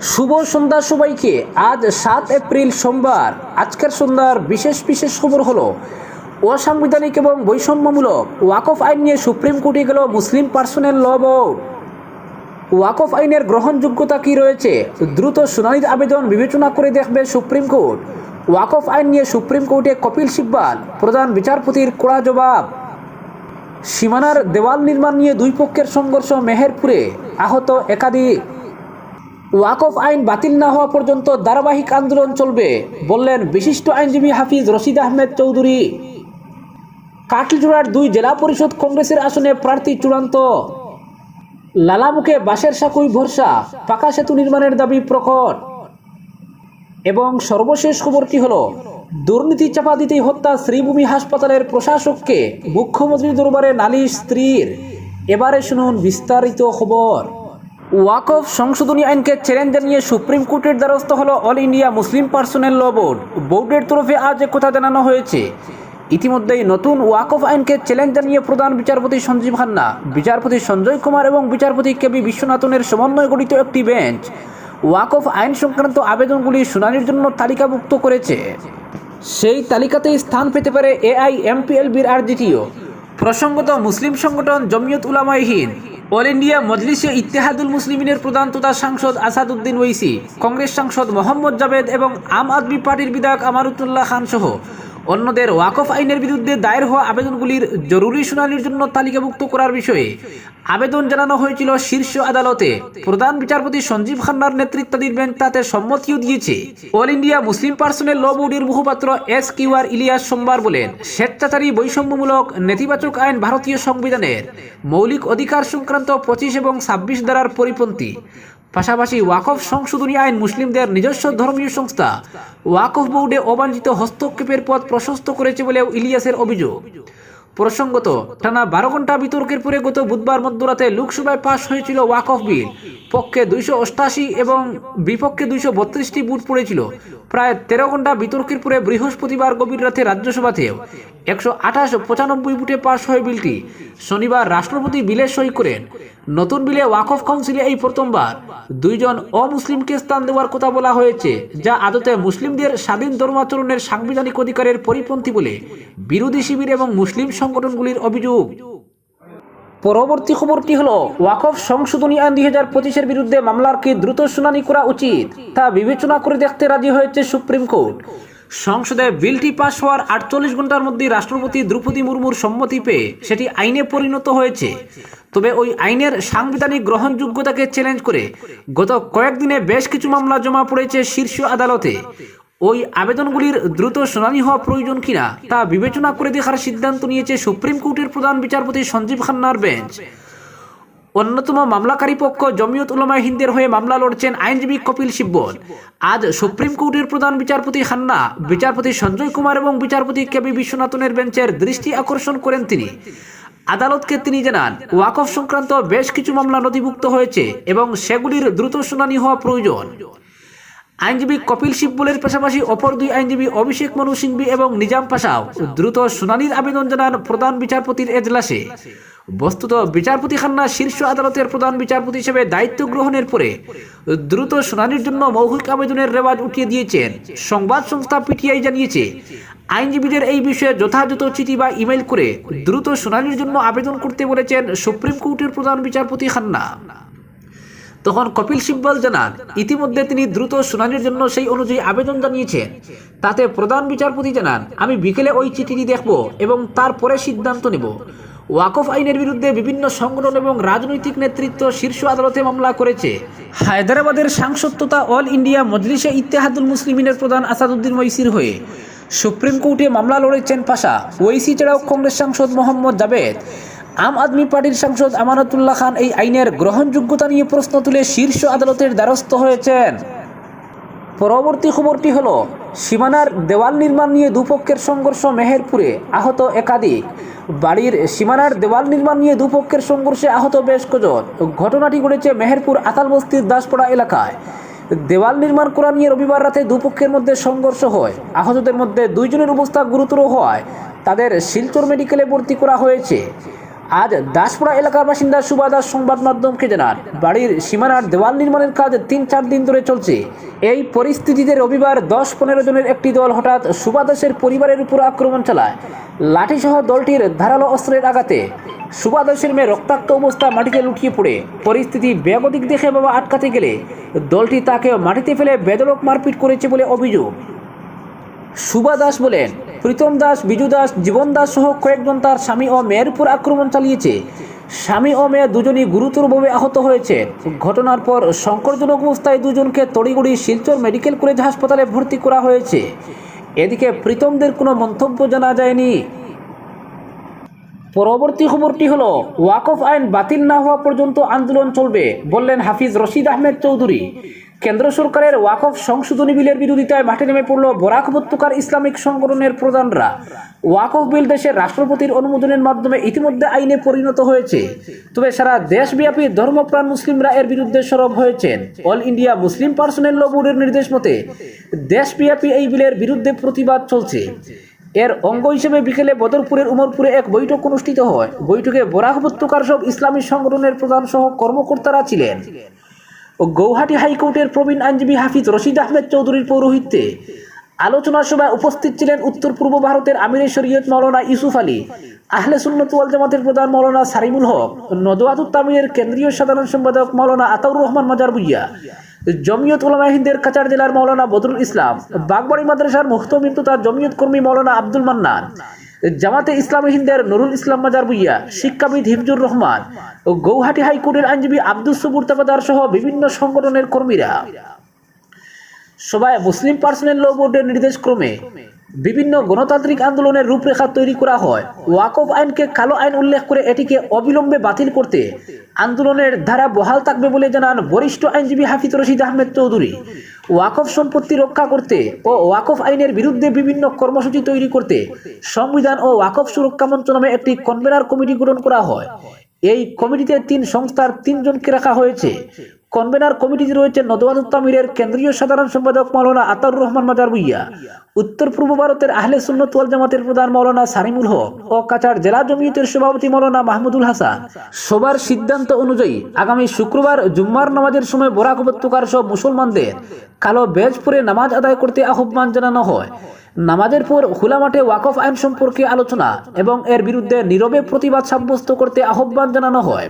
শুভ সন্ধ্যা সবাইকে। আজ সাত এপ্রিল সোমবার। আজকের সন্ধ্যার বিশেষ বিশেষ খবর হলো, অসাংবিধানিক এবং বৈষম্যমূলক ওয়াকফ আইন নিয়ে সুপ্রিম কোর্টে গেল মুসলিম পার্সোনাল ল বোর্ড। ওয়াকফ আইনের গ্রহণযোগ্যতা কি রয়েছে, দ্রুত শুনানির আবেদন বিবেচনা করে দেখবে সুপ্রিম কোর্ট। ওয়াকফ আইন নিয়ে সুপ্রিম কোর্টে কপিল সিব্বাল, প্রধান বিচারপতির কড়া জবাব। সীমানার দেওয়াল নির্মাণ নিয়ে দুই পক্ষের সংঘর্ষ মেহেরপুরে, আহত একাধিক। ওয়াকফ আইন বাতিল না হওয়া পর্যন্ত ধারাবাহিক আন্দোলন চলবে, বললেন বিশিষ্ট আইনজীবী হাফিজ রশিদ আহমেদ চৌধুরী। কাটলিচুড়ার দুই জেলা পরিষদ কংগ্রেসের আসনে প্রার্থী চূড়ান্ত। লালামুখে বাঁশের সাকুই ভরসা, পাকা সেতু নির্মাণের দাবি প্রকট। এবং সর্বশেষ খবরটি হলো, দুর্নীতি চাপা দিতেই হত্যা শ্রীভূমি হাসপাতালের প্রশাসককে মুখ্যমন্ত্রীর দরবারে নালিশ স্ত্রীর। এবারে শুনুন বিস্তারিত খবর। ওয়াকফ সংশোধনী আইনকে চ্যালেঞ্জ জানিয়ে সুপ্রিম কোর্টের দ্বারস্থ হল all India Muslim personal law board. বোর্ডের তরফে আজ কথা জানানো হয়েছে। ইতিমধ্যেই নতুন ওয়াকফ আইনকে চ্যালেঞ্জ জানিয়ে প্রধান বিচারপতি সঞ্জীব খান্না, বিচারপতি সঞ্জয় কুমার এবং বিচারপতি কে বি বিশ্বনাথনের সমন্বয়ে গঠিত একটি বেঞ্চ ওয়াকফ আইন সংক্রান্ত আবেদনগুলি শুনানির জন্য তালিকাভুক্ত করেছে। সেই তালিকাতেই স্থান পেতে পারে এআই এমপিএলবির আরজিটিও প্রসঙ্গত মুসলিম সংগঠন জমিয়ত উলামায়ে হিন্দ অল ইন্ডিয়া মজলিসে ইত্তেহাদুল মুসলিমিনের প্রধান তথা সাংসদ আসাদুদ্দিন ওইসি, কংগ্রেস সাংসদ মোহাম্মদ জাবেদ এবং আম আদমি পার্টির বিধায়ক আমারুতুল্লাহ খান সহ অন্যদের ওয়াকফ আইনের বিরুদ্ধে দায়ের হওয়া আবেদনগুলির জরুরি শুনানির জন্য তালিকাভুক্ত করার বিষয়ে আবেদন জানানো হয়েছিল শীর্ষ আদালতে। প্রধান বিচারপতি সঞ্জীব খান্নার নেতৃত্বাধীন বেঞ্চ তাতে সম্মতিও দিয়েছে। All India Muslim personal law বোর্ডের মুখপাত্র এস কিউ আর ইলিয়াস সোমবার বলেন, স্বেচ্ছাচারী বৈষম্যমূলক নেতিবাচক আইন ভারতীয় সংবিধানের মৌলিক অধিকার সংক্রান্ত পঁচিশ এবং ছাব্বিশ ধারার পরিপন্থী। পাশাপাশি ওয়াকফ সংশোধনী আইন মুসলিমদের নিজস্ব ধর্মীয় সংস্থা ওয়াকফ বোর্ডে অবাঞ্ছিত হস্তক্ষেপের পথ প্রশস্ত করেছে বলেও ইলিয়াসের অভিযোগ। প্রসঙ্গত, টানা বারো ঘণ্টা বিতর্কের পরে গত বুধবার মধ্যরাতে লোকসভায় পাশ হয়েছিল ওয়াকফ বিল। পক্ষে দুইশো অষ্টাশি এবং বিপক্ষে দুইশো বত্রিশটি বুট পড়েছিল। প্রায় তেরো ঘণ্টা বিতর্কের পরে বৃহস্পতিবার গভীর রাতে রাজ্যসভাতেও একশো আঠাশ পঁচানব্বই বুটে পাশ হয় বিলটি। শনিবার রাষ্ট্রপতি বিলে সই করেন। নতুন বিলে ওয়াকফ কাউন্সিলে এই প্রথমবার। দুইজন অমুসলিমকে স্থান দেওয়ার কথা বলা হয়েছে, যা আদতে মুসলিমদের স্বাধীন ধর্মাচরণের সাংবিধানিক অধিকারের পরিপন্থী বলে বিরোধী শিবির এবং মুসলিম সংগঠনগুলির অভিযোগ। পরবর্তী খবরটি হলো ওয়াকফ সংশোধনী আইন দুই হাজার পঁচিশের বিরুদ্ধে মামলার কি দ্রুত শুনানি করা উচিত, তা বিবেচনা করে দেখতে রাজি হয়েছে সুপ্রিম কোর্ট। সংসদে বিলটি পাশ হওয়ার আটচল্লিশ ঘণ্টার মধ্যে রাষ্ট্রপতি দ্রৌপদী মুর্মুর সম্মতি পেয়ে সেটি আইনে পরিণত হয়েছে। তবে ওই আইনের সাংবিধানিক গ্রহণযোগ্যতাকে চ্যালেঞ্জ করে গত কয়েকদিনে বেশ কিছু মামলা জমা পড়েছে শীর্ষ আদালতে। ওই আবেদনগুলির দ্রুত শুনানি হওয়া প্রয়োজন কিনা তা বিবেচনা করে দেখার সিদ্ধান্ত নিয়েছে সুপ্রিম কোর্টের প্রধান বিচারপতি সঞ্জীব খান্নার বেঞ্চ। অন্যতম মামলাকারী পক্ষ জমিয়ত উলামায়ে হিন্দের হয়ে মামলা লড়ছেন আইনজীবী কপিল সিব্বল আজ সুপ্রিম কোর্টের প্রধান বিচারপতি খান্না, বিচারপতি সঞ্জয় কুমার এবং বিচারপতি কেবি বিশ্বনাথনের বেঞ্চের দৃষ্টি আকর্ষণ করেন তিনি। আদালতকে তিনি জানান, ওয়াকফ সংক্রান্ত বেশ কিছু মামলা নথিভুক্ত হয়েছে এবং সেগুলির দ্রুত শুনানি হওয়া প্রয়োজন। আইনজীবী কপিল সিব্বলের পাশাপাশি অপর দুই আইনজীবী অভিষেক মনু সিংবি এবং নিজাম পাশাও দ্রুত শুনানির আবেদন জানান প্রধান বিচারপতির এজলাসে। বস্তুত বিচারপতি খান্না শীর্ষ আদালতের প্রধান বিচারপতি হিসেবে দায়িত্ব গ্রহণের পরে দ্রুত শুনানির জন্য মৌখিক আবেদনের রেওয়াজ উঠিয়ে দিয়েছেন। সংবাদ সংস্থা পিটিআই জানিয়েছে আইনজীবীদের এই বিষয়ে যথাযথ চিঠি বা ইমেল করে দ্রুত শুনানির জন্য আবেদন করতে বলেছেন সুপ্রিম কোর্টের প্রধান বিচারপতি খান্না। তখন কপিল সিব্বল জানান, ইতিমধ্যে তিনি দ্রুত শুনানির জন্য সেই অনুযায়ী আবেদন জানিয়েছেন। তাতে প্রধান বিচারপতি জানান, আমি বিকেলে ওই চিঠিটি দেখব এবং তারপরে সিদ্ধান্ত নেব। ওয়াকফ আইনের বিরুদ্ধে বিভিন্ন সংগঠন এবং রাজনৈতিক নেতৃত্ব শীর্ষ আদালতে মামলা করেছে। হায়দ্রাবাদের সাংসদ তথা অল ইন্ডিয়া মজলিসে ইত্তেহাদুল মুসলিমিনের প্রধান আসাদুদ্দিন ওয়াইসির হয়ে সুপ্রিম কোর্টে মামলা লড়েছেন পাশা। ওয়াইসি ছাড়াও কংগ্রেস সাংসদ মোহাম্মদ জাবেদ আম আদমি পার্টির সাংসদ আমানতুল্লাহ খান এই আইনের গ্রহণযোগ্যতা নিয়ে প্রশ্ন তুলে শীর্ষ আদালতের দ্বারস্থ হয়েছেন। পরবর্তী খবরটি হলো, সীমানার দেওয়াল নির্মাণ নিয়ে দুপক্ষের সংঘর্ষ মেহেরপুরে আহত একাধিক। বাড়ির সীমানার দেওয়াল নির্মাণ নিয়ে দুপক্ষের সংঘর্ষে আহত বেশ কজন। ঘটনাটি ঘটেছে মেহেরপুর আতাল বস্তির দাসপাড়া এলাকায়। দেওয়াল নির্মাণ করা নিয়ে রবিবার রাতে দুপক্ষের মধ্যে সংঘর্ষ হয়। আহতদের মধ্যে দুইজনের অবস্থা গুরুতর হওয়ায় তাদের শিলচর মেডিকেলে ভর্তি করা হয়েছে। আজ দাসপুরা এলাকার বাসিন্দা সুবা দাস সংবাদ মাধ্যমকে জানান বাড়ির সীমানার দেওয়াল নির্মাণের কাজ তিন চার দিন ধরে চলছে। এই পরিস্থিতিতে রবিবার দশ পনেরো জনের একটি দল হঠাৎ সুবা দাসের পরিবারের উপর আক্রমণ চালায়। লাঠিসহ দলটির ধারালো অস্ত্রের আঘাতে সুবা দাসের মেয়ে রক্তাক্ত অবস্থা মাটিতে লুটিয়ে পড়ে। পরিস্থিতি বেগতিক দেখে বাবা আটকাতে গেলে দলটি তাকে মাটিতে ফেলে বেদরক মারপিট করেছে বলে অভিযোগ। সুবা দাস বলেন প্রীতম দাস, বিজু দাস, জীবন দাস সহ কয়েকজন তার স্বামী ও মেয়ের উপর আক্রমণ চালিয়েছে। স্বামী ও মেয়ে দুজনই গুরুতরভাবে আহত হয়েছে। ঘটনার পর সংকটজনক অবস্থায় দুজনকে তড়িগুড়ি শিলচর মেডিকেল কলেজ হাসপাতালে ভর্তি করা হয়েছে। এদিকে প্রীতমদের কোনো মন্তব্য জানা যায়নি। পরবর্তী খবরটি হলো, ওয়াকফ আইন বাতিল না হওয়া পর্যন্ত আন্দোলন চলবে, বললেন হাফিজ রশিদ আহমেদ চৌধুরী। কেন্দ্র সরকারের ওয়াকফ সংশোধনী বিলের বিরোধিতায় মাঠে নেমে পড়ল বরাক উপত্যকার ইসলামিক সংগঠনের প্রধানরা। ওয়াকফ বিল দেশের রাষ্ট্রপতির অনুমোদনের মাধ্যমে ইতিমধ্যে আইনে পরিণত হয়েছে। তবে সারা দেশব্যাপী ধর্মপ্রাণ মুসলিমরা এর বিরুদ্ধে সরব হয়েছেন। All India Muslim personal law বোর্ডের নির্দেশ মতে, দেশব্যাপী এই বিলের বিরুদ্ধে প্রতিবাদ চলছে। এর অঙ্গ হিসেবে বিকেলে বদরপুরের উমরপুরে এক বৈঠক অনুষ্ঠিত হয়। বৈঠকে বরাক উপত্যকার সব ইসলামী সংগঠনের প্রধান সহ কর্মকর্তারা ছিলেন। ও গৌহাটি হাইকোর্টের প্রবীণ আইনজীবী হাফিজ রশিদ আহমেদ চৌধুরীর পৌরোহিত্যে আলোচনা সভায় উপস্থিত ছিলেন উত্তর পূর্ব ভারতের আমিরের শরীয়ত মৌলানা ইউসুফ আলী, আহলে সুন্নত ওয়াল জামাতের প্রধান মৌলানা সারিমুল হক, নদওয়াতুত তামিরের কেন্দ্রীয় সাধারণ সম্পাদক মৌলানা আতাউর রহমান মাজার বুইয়া, জমিয়ত উলামা হিন্দের কাচার জেলার মৌলানা বদরুল ইসলাম, বাগবাড়ি মাদ্রাসার মুহতম ইমতুতা জমিয়ত কর্মী মৌলানা আব্দুল মান্নান জামাতে ইসলামী হিন্দের নুরুল ইসলাম মাজার বুইয়া শিক্ষাবিদ হিফজুর রহমান ও গৌহাটি হাইকোর্টের আইনজীবী আব্দুল সুবুর তাবাদার সহ বিভিন্ন সংগঠনের কর্মীরা। সভায় মুসলিম পার্সোনেল ল বোর্ডের নির্দেশ ক্রমে বিভিন্ন গণতান্ত্রিক আন্দোলনের রূপরেখা তৈরি করা হয়। ওয়াকফ আইনকে কালো আইন উল্লেখ করে এটিকে অবিলম্বে বাতিল করতে আন্দোলনের ধারা বহাল থাকবে বলে জানান বরিষ্ঠ আইনজীবী হাফিজ রশিদ আহমেদ চৌধুরী। ওয়াকফ সম্পত্তি রক্ষা করতে ও ওয়াকফ আইনের বিরুদ্ধে বিভিন্ন কর্মসূচি তৈরি করতে সংবিধান ও ওয়াকফ সুরক্ষা মঞ্চ নামে একটি কনভেনার কমিটি গঠন করা হয়। এই কমিটিতে তিন সংস্থার তিনজনকে রাখা হয়েছে। কনভেনার কমিটিতে রয়েছে নদওয়াতুত তামিরের কেন্দ্রীয় সাধারণ সম্পাদক মৌলানা আতাউর রহমান মাজার বুইয়া উত্তর পূর্ব ভারতের আহলে সুন্নত ওয়াল জামাতের প্রধান মৌলানা সারিমুল হক ও কাছাড় জেলা জমিয়তের সভাপতি মৌলানা মাহমুদুল হাসান। সবার সিদ্ধান্ত অনুযায়ী আগামী শুক্রবার জুম্মার নামাজের সময় বরাক উপত্যকার সব মুসলমানদের কালো বেজ পরে নামাজ আদায় করতে আহ্বান জানানো হয়। নামাজের পর খোলা মাঠে ওয়াকফ আইন সম্পর্কে আলোচনা এবং এর বিরুদ্ধে নীরবে প্রতিবাদ সাব্যস্ত করতে আহ্বান জানানো হয়।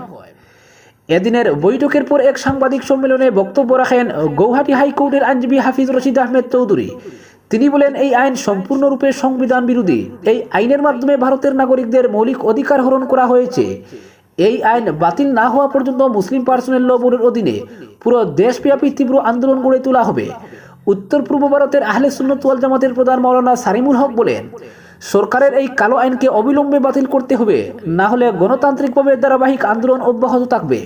এদিনের বৈঠকের পর এক সাংবাদিক সম্মেলনে বক্তব্য রাখেন গৌহাটি হাইকোর্টের আইনজীবী হাফিজ রশিদ আহমেদ চৌধুরী। তিনি বলেন, এই আইন সম্পূর্ণরূপে সংবিধান বিরোধী। এই আইনের মাধ্যমে ভারতের নাগরিকদের মৌলিক অধিকার হরণ করা হয়েছে। এই আইন বাতিল না হওয়া পর্যন্ত মুসলিম পার্সোনেল ল বোর্ডের অধীনে পুরো দেশব্যাপী তীব্র আন্দোলন গড়ে তোলা হবে। উত্তর পূর্ব ভারতের আহলে সুন্নত জামাতের প্রধান মৌলানা সারিমুল হক বলেন সরকারের এই কালো আইনকে অবিলম্বে বাতিল করতে হবে, না হলে গণতান্ত্রিকভাবে ধারাবাহিক আন্দোলন অব্যাহত থাকবে।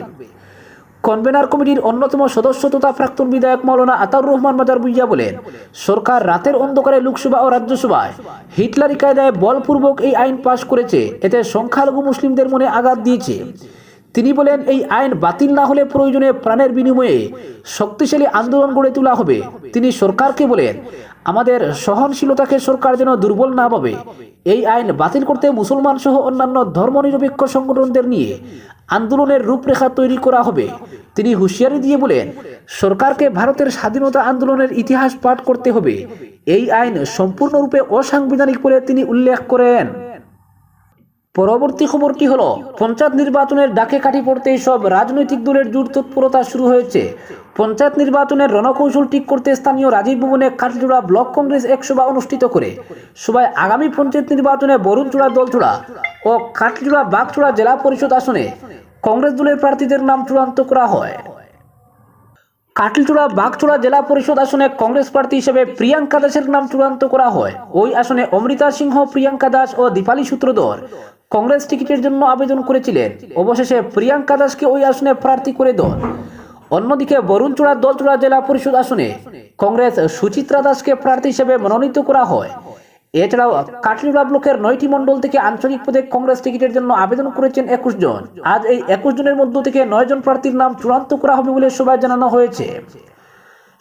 কনভেনার কমিটির অন্যতম সদস্য তথা প্রাক্তন বিধায়ক মৌলানা আতাউর রহমান মাজার বুইয়া বলেন, সরকার রাতের অন্ধকারে লোকসভা ও রাজ্যসভায় হিটলারি কায়দায় বলপূর্বক এই আইন পাশ করেছে, এতে সংখ্যালঘু মুসলিমদের মনে আঘাত দিয়েছে। তিনি বলেন, এই আইন বাতিল না হলে প্রয়োজনে প্রাণের বিনিময়ে শক্তিশালী আন্দোলন গড়ে তোলা হবে। তিনি সরকারকে বলেন আমাদের সহনশীলতাকে সরকার যেন দুর্বল না পাবে এই আইন বাতিল করতে মুসলমান সহ অন্যান্য ধর্মনিরপেক্ষ সংগঠনদের নিয়ে আন্দোলনের রূপরেখা তৈরি করা হবে। তিনি হুঁশিয়ারি দিয়ে বলেন, সরকারকে ভারতের স্বাধীনতা আন্দোলনের ইতিহাস পাঠ করতে হবে। এই আইন সম্পূর্ণরূপে অসাংবিধানিক বলে তিনি উল্লেখ করেন। পরবর্তী খবর খবরটি হলো? পঞ্চায়েত নির্বাচনের ডাকে কাঠি পড়তেই সব রাজনৈতিক দলের জোর তৎপরতা শুরু হয়েছে। পঞ্চায়েত নির্বাচনের রণকৌশল ঠিক করতে স্থানীয় রাজীব ভবনে কাঠজোড়া ব্লক কংগ্রেস এক সভা অনুষ্ঠিত করে। সভায় আগামী পঞ্চায়েত নির্বাচনে বরুণচূড়া দলচূড়া ও কাঠজোড়া বাগচূড়া জেলা পরিষদ আসনে কংগ্রেস দলের প্রার্থীদের নাম চূড়ান্ত করা হয়। কাটলচূড়া, বাগচূড়া জেলা পরিষদ আসনে কংগ্রেস প্রার্থী হিসেবে প্রিয়াঙ্কা দাসের নাম চূড়ান্ত করা হয়। ওই আসনে অমৃতা সিংহ, প্রিয়াঙ্কা দাস ও দীপালি সূত্রধর কংগ্রেস টিকিটের জন্য আবেদন করেছিলেন। অবশেষে প্রিয়াঙ্কা দাসকে ওই আসনে প্রার্থী করে দল। অন্যদিকে বরুণচূড়া, দলচূড়া জেলা পরিষদ আসনে কংগ্রেস সুচিত্রা দাসকে প্রার্থী হিসেবে মনোনীত করা হয়। এছাড়াও কাটলিড়া ব্লকের নয়টি মণ্ডল থেকে আঞ্চলিক পদে কংগ্রেস টিকিটের জন্য আবেদন করেছেন একুশ জন। আজ এই একুশ জনের মধ্য থেকে নয় জন প্রার্থীর নাম চূড়ান্ত করা হবে বলে সবাই জানানো হয়েছে।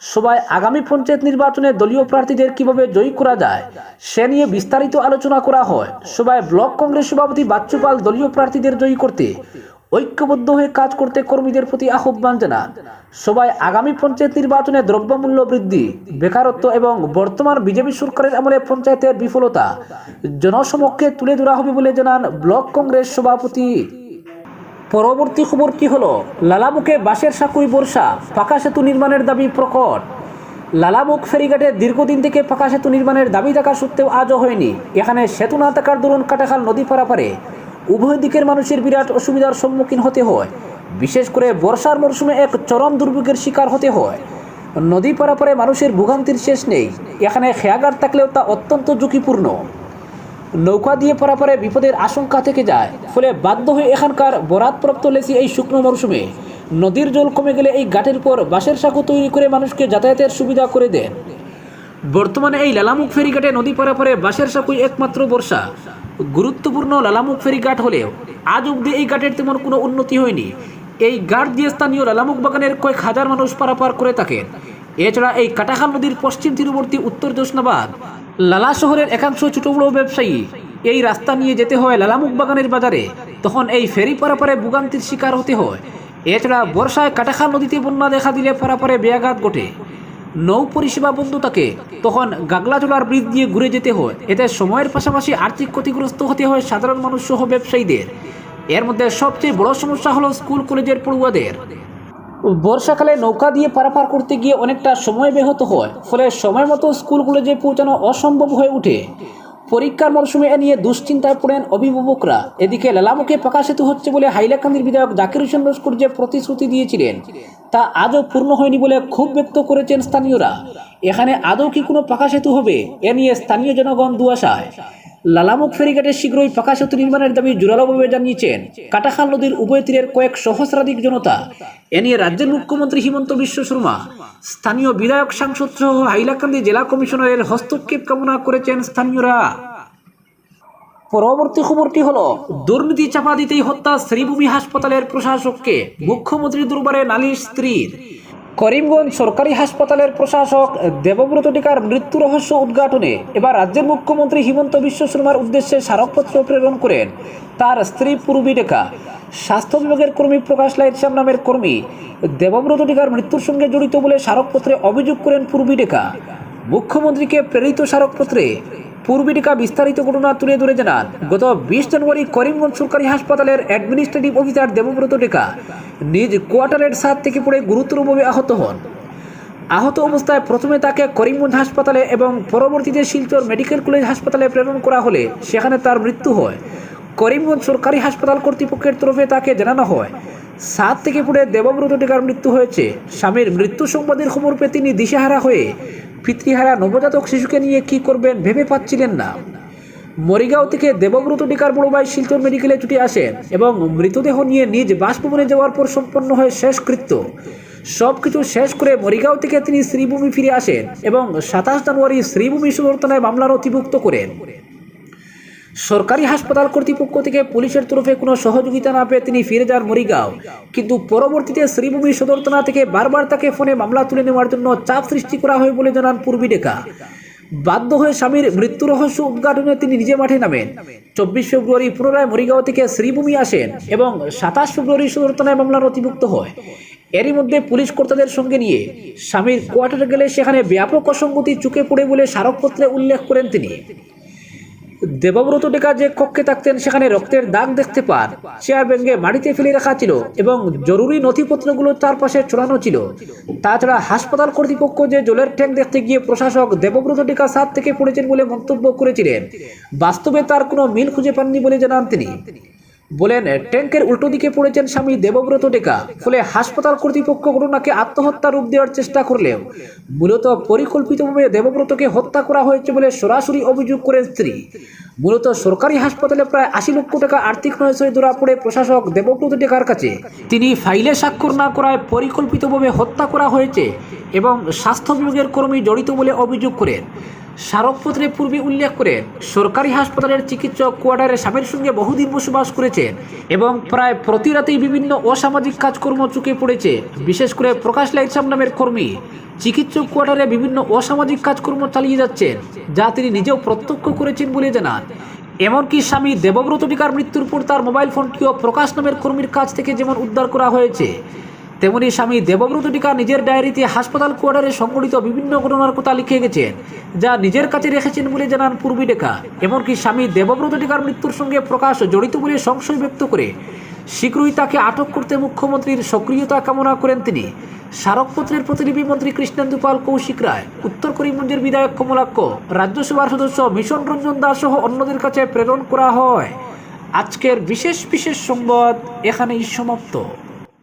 সবাই আগামী পঞ্চায়েত নির্বাচনে দলীয় প্রার্থীদের কীভাবে জয়ী করা যায়, সে নিয়ে বিস্তারিত আলোচনা করা হয়। সবাই ব্লক কংগ্রেস সভাপতি বাচ্চুপাল দলীয় প্রার্থীদের জয়ী করতে ঐক্যবদ্ধ হয়ে কাজ করতে কর্মীদের প্রতি আহ্বান জানান। সবাই আগামী পঞ্চায়েত নির্বাচনে দ্রব্যমূল্য বৃদ্ধি, বেকারত্ব এবং বর্তমান বিজেপি সরকারের আমলে পঞ্চায়েতের বিফলতা জনসমক্ষে তুলে ধরা হবে বলে জানান ব্লক কংগ্রেস সভাপতি। পরবর্তী খবর কি হলো? লালামুখে বাঁশের সাকুই বর্ষা পাকা সেতু নির্মাণের দাবি প্রকট। লালামুখ ফেরিঘাটে দীর্ঘদিন থেকে পাকা সেতু নির্মাণের দাবি থাকা সত্ত্বেও আজও হয়নি। এখানে সেতু না থাকার দরুন কাটাখাল নদী পারাপারে উভয় দিকের মানুষের বিরাট অসুবিধার সম্মুখীন হতে হয়। বিশেষ করে বর্ষার মরশুমে এক চরম দুর্ভোগের শিকার হতে হয়। নদী পারাপারে মানুষের ভোগান্তির শেষ নেই। এখানে খেয়াঘাট থাকলেও তা অত্যন্ত ঝুঁকিপূর্ণ। নৌকা দিয়ে পারাপারে বিপদের আশঙ্কা থেকে যায়। ফলে বাধ্য হয়ে এখানকার বরাতপ্রাপ্ত লেসি এই শুকনো মরশুমে নদীর জল কমে গেলে এই ঘাটের পর বাঁশের সাঁকো তৈরি করে মানুষকে যাতায়াতের সুবিধা করে দেন। বর্তমানে এই লালামুখ ফেরিঘাটে নদী পারাপারে বাঁশের সাঁকুই একমাত্র বর্ষা। গুরুত্বপূর্ণ লালামুখ ফেরিঘাট হলেও আজ অবধি এই ঘাটের তেমন কোনো উন্নতি হয়নি। এই ঘাট দিয়ে স্থানীয় লালামুখ বাগানের কয়েক হাজার মানুষ পারাপার করে থাকেন। এছাড়া এই কাটাখাল নদীর পশ্চিম তীরবর্তী উত্তর জোসনাবাদ লালা শহরের একাংশ ছোট বড় ব্যবসায়ী এই রাস্তা নিয়ে যেতে হয় লালামুখ বাগানের বাজারে। তখন এই ফেরি পারাপারে ভোগান্তির শিকার হতে হয়। এছাড়া বর্ষায় কাটাখাল নদীতে বন্যা দেখা দিলে পারাপারে বেয়াঘাত ঘটে। নৌ পরিষেবা বন্ধ থাকে তখন গাগলাচোলার ব্রিজ দিয়ে ঘুরে যেতে হয়। এতে সময়ের পাশাপাশি আর্থিক ক্ষতিগ্রস্ত হতে হয় সাধারণ মানুষ সহ ব্যবসায়ীদের। এর মধ্যে সবচেয়ে বড় সমস্যা হলো স্কুল, কলেজের পড়ুয়াদের। বর্ষাকালে নৌকা দিয়ে পারাপার করতে গিয়ে অনেকটা সময় ব্যাহত হয়, ফলে সময় মতো স্কুল, কলেজে পৌঁছানো অসম্ভব হয়ে ওঠে। পরীক্ষার মরশুমে এ নিয়ে দুশ্চিন্তায় পড়েন অভিভাবকরা। এদিকে লালামুখে প্রকাশিত হচ্ছে বলে হাইলাকান্দির বিধায়ক জাকির হোসেন লস্কর যে প্রতিশ্রুতি দিয়েছিলেন, তা আজও পূর্ণ হয়নি বলে ক্ষোভ ব্যক্ত করেছেন স্থানীয়রা। এখানে আদৌ কি কোনো পাকা সেতু হবে, এ নিয়ে স্থানীয় জনগণ দুয়াশায় লালামুখ ফেরিঘাটে শীঘ্রই পাকা সেতু নির্মাণের দাবি জোরালোভাবে জানিয়েছেন। কাটাখাল নদীর উভয় তীরের কয়েক সহস্রাধিক জনতা। এ নিয়ে রাজ্যের মুখ্যমন্ত্রী হিমন্ত বিশ্ব শর্মা, স্থানীয় বিধায়ক সাংসদ সহ হাইলাকান্দি জেলা কমিশনারের হস্তক্ষেপ কামনা করেছেন স্থানীয়রা। পরবর্তী খবরটি হলো, দুর্নীতি চাপা দিতেই হত্যা শ্রীভূমি হাসপাতালের প্রশাসককে মুখ্যমন্ত্রী দরবারে নালিশ স্ত্রীর করিমগঞ্জ সরকারি হাসপাতালের প্রশাসক দেবব্রত টিকার মৃত্যু রহস্য উদ্ঘাটনে এবার রাজ্যের মুখ্যমন্ত্রী হিমন্ত বিশ্ব শর্মার উদ্দেশ্যে স্মারকপত্র প্রেরণ করেন তার স্ত্রী পূর্বী টেকা। স্বাস্থ্য বিভাগের কর্মী প্রকাশ লাইটশ্যাম নামের কর্মী দেবব্রত টিকার মৃত্যুর সঙ্গে জড়িত বলে স্মারকপত্রে অভিযোগ করেন পূর্বী টেকা। মুখ্যমন্ত্রীকে প্রেরিত স্মারকপত্রে পূর্বিটিকা বিস্তারিত ঘটনা তুলে ধরে জানান, গত বিশ জানুয়ারি করিমগঞ্জ সরকারি হাসপাতালের অ্যাডমিনিস্ট্রেটিভ অফিসার দেবব্রত টেকা নিজ কোয়ার্টারের সাত থেকে পড়ে গুরুতরভাবে আহত হন। আহত অবস্থায় প্রথমে তাকে করিমগঞ্জ হাসপাতালে এবং পরবর্তীতে শিলচর মেডিকেল কলেজ হাসপাতালে প্রেরণ করা হলে সেখানে তার মৃত্যু হয়। করিমগঞ্জ সরকারি হাসপাতাল কর্তৃপক্ষের তরফে তাকে জানানো হয় সাত থেকে পড়ে দেবব্রত টেকার মৃত্যু হয়েছে। স্বামীর মৃত্যু সংবাদের খবর পেয়ে তিনি দিশেহারা হয়ে পিতৃহারা নবজাতক শিশুকে নিয়ে কি করবেন ভেবে পাচ্ছিলেন না। মরিগাঁও থেকে দেবব্রত টিকার বড় ভাই শিলচর মেডিকেলে ছুটে আসেন এবং মৃতদেহ নিয়ে নিজ বাসভবনে যাওয়ার পর সম্পন্ন হয় শেষকৃত্য। সব কিছু শেষ করে মরিগাঁও থেকে তিনি শ্রীভূমি ফিরে আসেন এবং সাতাশ জানুয়ারি শ্রীভূমি সদর থানায় মামলা নথিভুক্ত করেন। সরকারি হাসপাতাল কর্তৃপক্ষ থেকে পুলিশের তরফে কোনো সহযোগিতা না পেয়ে তিনি ফিরে যান মরিগাঁও। কিন্তু পরবর্তীতে শ্রীভূমি সদর থানা থেকে বারবার তাকে ফোনে মামলা তুলে নেওয়ার জন্য চাপ সৃষ্টি করা হয় বলে জানান পূর্বী ডেকা বাধ্য হয়ে স্বামীর মৃত্যু রহস্য উদ্ঘাটনে তিনি নিজে মাঠে নামেন। চব্বিশ ফেব্রুয়ারি পুনরায় মরিগাঁও থেকে শ্রীভূমি আসেন এবং সাতাশ ফেব্রুয়ারি সদর থানায় মামলা নথিভুক্ত হয়। এরই মধ্যে পুলিশ কর্তাদের সঙ্গে নিয়ে স্বামীর কোয়ার্টারে গেলে সেখানে ব্যাপক অসঙ্গতি চুকে পড়ে বলে স্মারকপত্রে উল্লেখ করেন তিনি। দেবব্রত ডেকা যে কক্ষে থাকতেন, সেখানে রক্তের দাগ দেখতে পান। চেয়ার ব্যাঙ্গে মাটিতে ফেলে রাখা ছিল এবং জরুরি নথিপত্রগুলো তার পাশে ছড়ানো ছিল। তাছাড়া হাসপাতাল কর্তৃপক্ষ যে জলের ট্যাঙ্ক দেখতে গিয়ে প্রশাসক দেবব্রত ডেকা সাত থেকে পড়েছেন বলে মন্তব্য করেছিলেন। বাস্তবে তার কোনো মিল খুঁজে পাননি বলে জানান তিনি। বলেন ট্যাঙ্কের উল্টো দিকে পড়েছেন স্বামী দেবব্রত ডেকা। ফলে হাসপাতাল কর্তৃপক্ষ ঘটনাকে আত্মহত্যা রূপ দেওয়ার চেষ্টা করলেও মূলত পরিকল্পিতভাবে দেবব্রতকে হত্যা করা হয়েছে বলে সরাসরি অভিযোগ করেন স্ত্রী। মূলত সরকারি হাসপাতালে প্রায় আশি লক্ষ টাকা আর্থিক নয়সয় ধরা পড়ে প্রশাসক দেবব্রত ডেকার কাছে। তিনি ফাইলে স্বাক্ষর না করায় পরিকল্পিতভাবে হত্যা করা হয়েছে এবং স্বাস্থ্য বিভাগের কর্মী জড়িত বলে অভিযোগ করেন। স্মারকপত্রে পূর্বে উল্লেখ করে সরকারি হাসপাতালের চিকিৎসক কোয়ার্টারে স্বামীর সঙ্গে বহুদিন বসবাস করেছেন এবং প্রায় প্রতি রাতেই বিভিন্ন অসামাজিক কাজকর্ম চুকে পড়েছে। বিশেষ করে প্রকাশ লাইসাম নামের কর্মী চিকিৎসক কোয়ার্টারে বিভিন্ন অসামাজিক কাজকর্ম চালিয়ে যাচ্ছেন যা তিনি নিজেও প্রত্যক্ষ করেছেন বলে জানান। এমনকি স্বামী দেবব্রত টিকার মৃত্যুর পর তার মোবাইল ফোনটিও প্রকাশ নামের কর্মীর কাছ থেকে যেমন উদ্ধার করা হয়েছে। তেমনি স্বামী দেবব্রত টিকা নিজের ডায়েরিতে হাসপাতাল কোয়ার্টারে সংঘটিত বিভিন্ন ঘটনার কথা লিখে গেছেন, যা নিজের কাছে রেখেছেন বলে জানান পূর্বী ডেকা। এমনকি স্বামী দেবব্রত টিকার মৃত্যুর সঙ্গে প্রকাশ জড়িত বলে সংশয় ব্যক্ত করে শীঘ্রই তাকে আটক করতে মুখ্যমন্ত্রীর সক্রিয়তা কামনা করেন তিনি। স্মারকপত্রের প্রতিনিধি মন্ত্রী কৃষ্ণেন্দু পাল কৌশিক রায়, উত্তর করিমগঞ্জের বিধায়ক কমলাক্ষ, রাজ্যসভার সদস্য মিশন রঞ্জন দাস সহ অন্যদের কাছে প্রেরণ করা হয়। আজকের বিশেষ বিশেষ সংবাদ এখানেই সমাপ্ত।